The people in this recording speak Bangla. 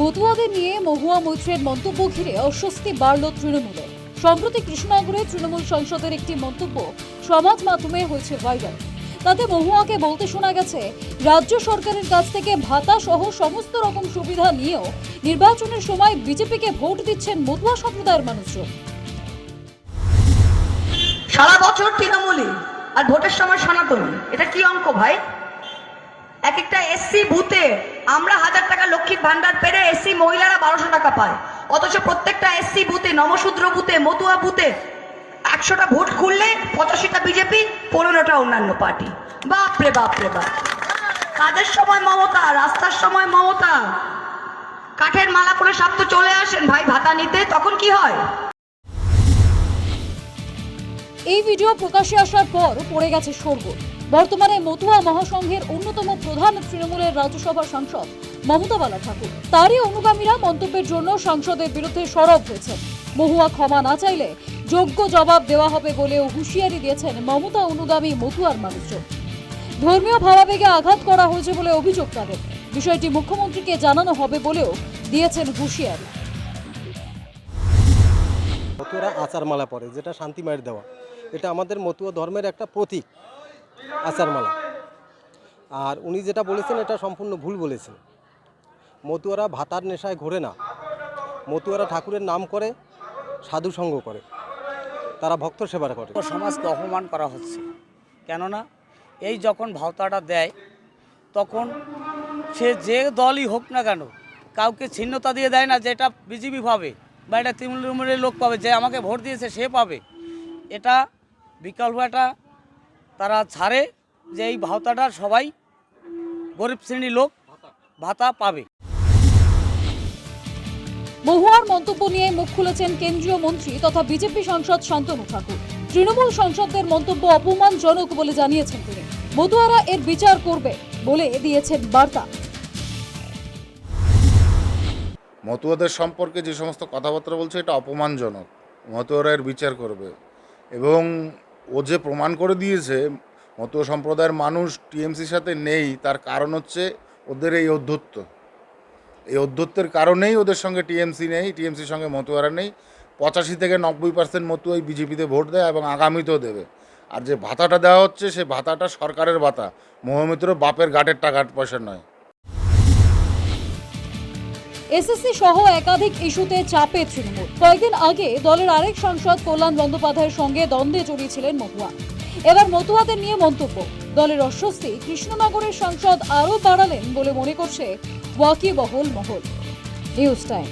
মতুয়াদের নিয়ে মহুয়া মৈত্রের মন্তব্য ঘিরে অস্বস্তি বাড়ল তৃণমূলে। সম্প্রতি কৃষ্ণনগরে তৃণমূল সংসদের একটি মন্তব্য সমাজ মাধ্যমে হয়েছে ভাইরাল। তাতে মহুয়াকে বলতে শোনা গেছে, রাজ্য সরকারের কাছ থেকে ভাতা সহ সমস্ত রকম সুবিধা নিয়েও নির্বাচনের সময় বিজেপিকে ভোট দিচ্ছেন মতুয়া সম্প্রদায়ের মানুষজন। সারা বছর তৃণমূলী আর ভোটের সময় সনাতনী এটা কি অঙ্ক ভাই? এক একটা এসসি বুথে আমরা হাজার টাকা লক্ষ্মীর ভান্ডার পেরে এসসি মহিলারা বারোশো টাকা পায়। অথচ প্রত্যেকটা এসসি বুথে নমশূদ্র বুথে, মতুয়া বুথে একশোটা ভোট খুললে পঁচাশিটা বিজেপি পনেরোটা অন্যান্য পার্টি। বাপরে বাপরে বাপ কাজের সময় মমতা, রাস্তার সময় মমতা। কাঠের মালা করে সব তো চলে আসেন, ভাই ভাতা নিতে, তখন কি হয়? এই ভিডিও প্রকাশ্যে আসার পর পড়ে গেছে শোরগোল। বর্তমানে মতুয়া মহাসংঘের অন্যতম প্রধান তৃণমূলের রাজ্যসভার সাংসদ মমতা বালা ঠাকুর তারই অনুগামীরা মন্তব্যের জন্য সংসদের বিরুদ্ধে সরব হয়েছেন। মহুয়া ক্ষমা না চাইলে যোগ্য জবাব দেওয়া হবে বলেও হুঁশিয়ারি দিয়েছেন মমতা অনুগামী মতুয়ার মানুষজন। ধর্মীয় ভাবাবেগে আঘাত করা হয়েছে বলে অভিযোগ তাদের। বিষয়টি মুখ্যমন্ত্রীকে জানানো হবে বলেও দিয়েছেন হুঁশিয়ারি। মতুয়ারা আচারমালা পরে, যেটা শান্তি শান্তিমায়ের দেওয়া। এটা আমাদের মতুয়া ধর্মের একটা প্রতীক। আচারমালা। আর উনি যেটা বলেছেন, এটা সম্পূর্ণ ভুল বলেছেন। মতুয়ারা ভাতার নেশায় ঘোরে না। মতুয়ারা ঠাকুরের নাম করে, সাধু সঙ্গ করে। তারা ভক্ত সেবার করে। সমাজকে অপমান করা হচ্ছে। কেননা, এই যখন ভাওতাটা দেয়, তখন সে যে দলই হোক না কেন, কাউকে ছিন্নতা দিয়ে দেয় না যে এটা বিজেপি পাবে বা এটা তৃণমূলের লোক পাবে, যে আমাকে ভোট দিয়েছে সে পাবে। এটা বিকল্প একটা তারা ছাড়ে যে এই ভাওতাটা সবাই গরিব শ্রেণির লোক ভাতা পাবে। মহুয়ার মন্তব্য নিয়ে মুখ খুলেছেন কেন্দ্রীয় মন্ত্রী তথা বিজেপি সাংসদ শান্তনু ঠাকুর। তৃণমূল সাংসদদের মন্তব্য অপমানজনক বলে জানিয়েছেন তিনি। মতুয়ারা এর বিচার করবে বলে দিয়েছেন বার্তা। মতুয়াদের সম্পর্কে যে সমস্ত কথাবার্তা বলছে এটা অপমানজনক। মতুয়ারা এর বিচার করবে। এবং ও যে প্রমাণ করে দিয়েছে মতুয়া সম্প্রদায়ের মানুষ টিএমসির সাথে নেই, তার কারণ হচ্ছে ওদের এই অধ্যত্ব এই অধ্যত্বের কারণেই ওদের সঙ্গে টিএমসি নেই টিএমসির সঙ্গে মতুয়ারা নেই। পঁচাশি থেকে নব্বই পার্সেন্ট মতুয়াই বিজেপিতে ভোট দেয় এবং আগামীতেও দেবে। আর যে ভাতাটা দেওয়া হচ্ছে, সে ভাতাটা সরকারের ভাতা। মহামিত্র বাপের গাটের টাকা পয়সা নয়। এসএসসি সহ একাধিক ইস্যুতে চাপে তৃণমূল। কয়েকদিন আগে দলের আরেক সাংসদ কল্যাণ বন্দ্যোপাধ্যায়ের সঙ্গে দ্বন্দ্বে জড়িয়েছিলেন মহুয়া। এবার মতুয়াদের নিয়ে মন্তব্য। দলের অস্বস্তি কৃষ্ণনগরের সাংসদ আরও বাড়ালেন বলে মনে করছে ওয়াকিবহল মহল। News time.